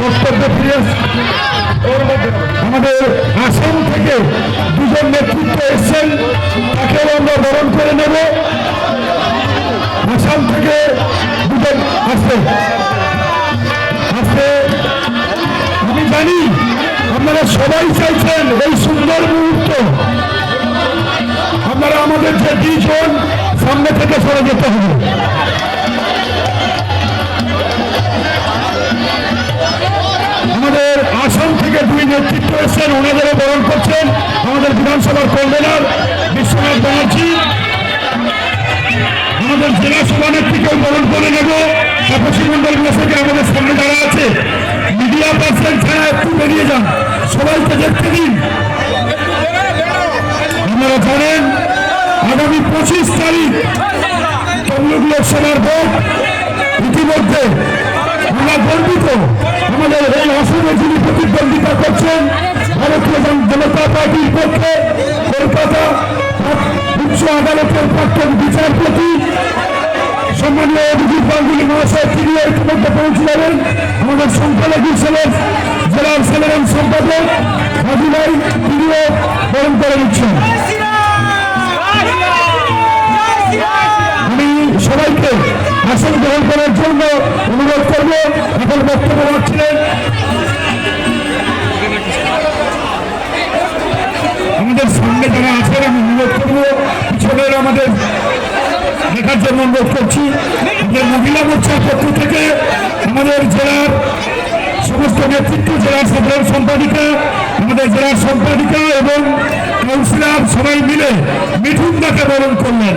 বক্তব্য ফিরে আমাদের আসাম থেকে দুজন নেতৃত্ব এসছেন, তাকেও আমরা বরণ করে নেব। আসাম থেকে দুজন আসবে। আসবে। আমি জানি আপনারা সবাই চাইছেন এই সুন্দর মুহূর্ত। আপনারা আমাদের যে দুজন সামনে থেকে সরে যেতে হবে। দুই নেতৃত্ব এসেছেন, ওনাদেরও বরণ করছেন। আমাদের বিধানসভার কনভেনার বিশ্বনাথ ব্যানার্জি। আমাদের জেলা সভানেত্রীকেও বরণ করে নেব। তাপসী মন্ডল মশাইকে আমাদের সামনে যারা আছে মিডিয়া পার্সন ছাড়া একটু বেরিয়ে যান। সবাইকে দেখতে দিন। আপনারা জানেন, আগামী পঁচিশ তারিখ তমলুক লোকসভার ভোট। ইতিমধ্যে আমাদের এই আসনে যিনি প্রতিদ্বন্দ্বিতা করছেন, ভারতীয় জনতা পার্টির পক্ষে কলকাতা উচ্চ আদালতের প্রাক্তন বিচারপতি, সম্মানীয় অভিজিৎ গাঙ্গুলি মহাশয় তিনিও ইতিমধ্যে পৌঁছে যাবেন আমাদের সংখ্যালঘু সেলের জেলার সেলের সম্পাদক হাজি ভাই তিনিও বরণ করে নিচ্ছেন। আসন গ্রহণ করার জন্য অনুরোধ করব এখন বক্তব্য রাখছিলেন। আমাদের সামনে যারা আছেন, আমি অনুরোধ করব, পিছনের আমাদের দেখার জন্য অনুরোধ করছি। যে মহিলা মোর্চার পক্ষ থেকে আমাদের জেলার সমস্ত নেতৃত্ব, জেলার সাধারণ সম্পাদিকা, আমাদের জেলার সম্পাদিকা এবং কাউন্সিলর সবাই মিলে মিঠুন দাকে বরণ করলেন।